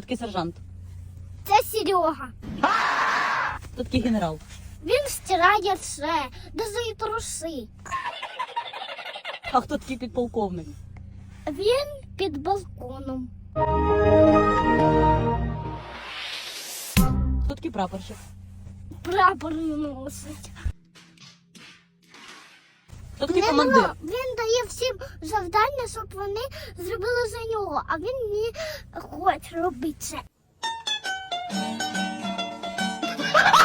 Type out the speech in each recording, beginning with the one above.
такий сержант? Це Серега. Хто такий генерал? Він стирає все, дозує труси. А хто такий підполковник? Він під балконом. Хто такий прапорщик? Прапор носить. Хто такий командир? Він всім завдання, щоб вони зробили за нього, а він не хоче робити це.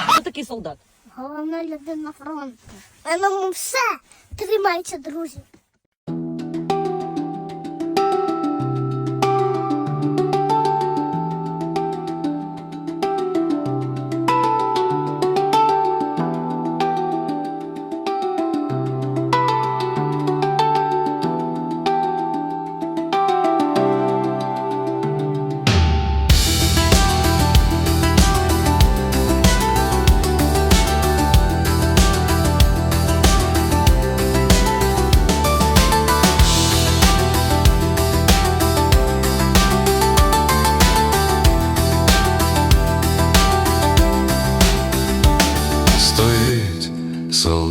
Хто такий солдат? Головна людина фронту. А все. Тримайте, друзі.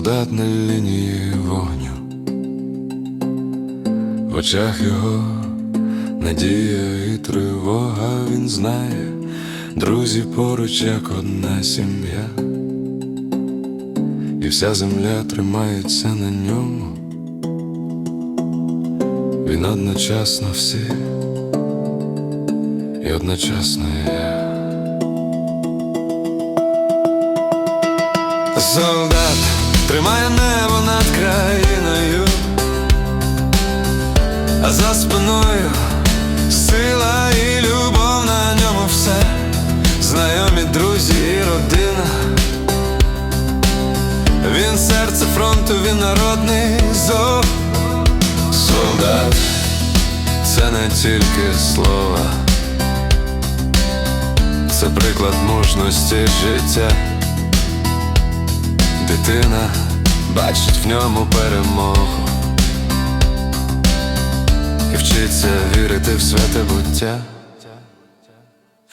Солдат на лінії вогню, в очах його надія і тривога, він знає, друзі поруч, як одна сім'я, і вся земля тримається на ньому. Він одночасно всі, і одночасно я. Солдат тримає небо над країною, а за спиною сила і любов на ньому все, знайомі друзі і родина. Він серце фронту, він народний зов. Солдат, це не тільки слова, це приклад мужності життя. Дитина бачить в ньому перемогу і вчиться вірити в святе буття.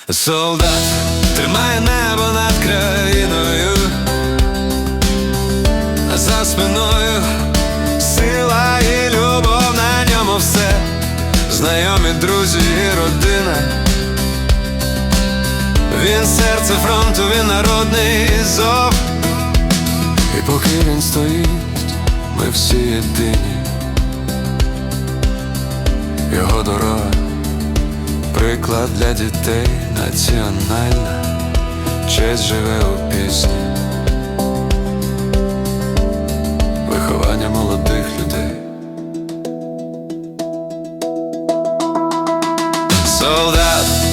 Солдат тримає небо над країною, а за спиною сила і любов на ньому все, знайомі друзі і родина. Він серце фронту, він народний зов. І поки він стоїть, ми всі єдині. Його дорога, приклад для дітей, національна, честь живе у пісні, виховання молодих людей. Солдат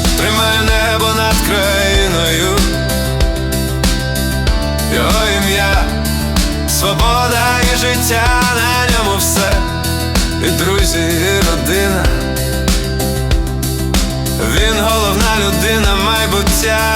свобода і життя на ньому все, і друзі, і родина. Він головна людина майбуття.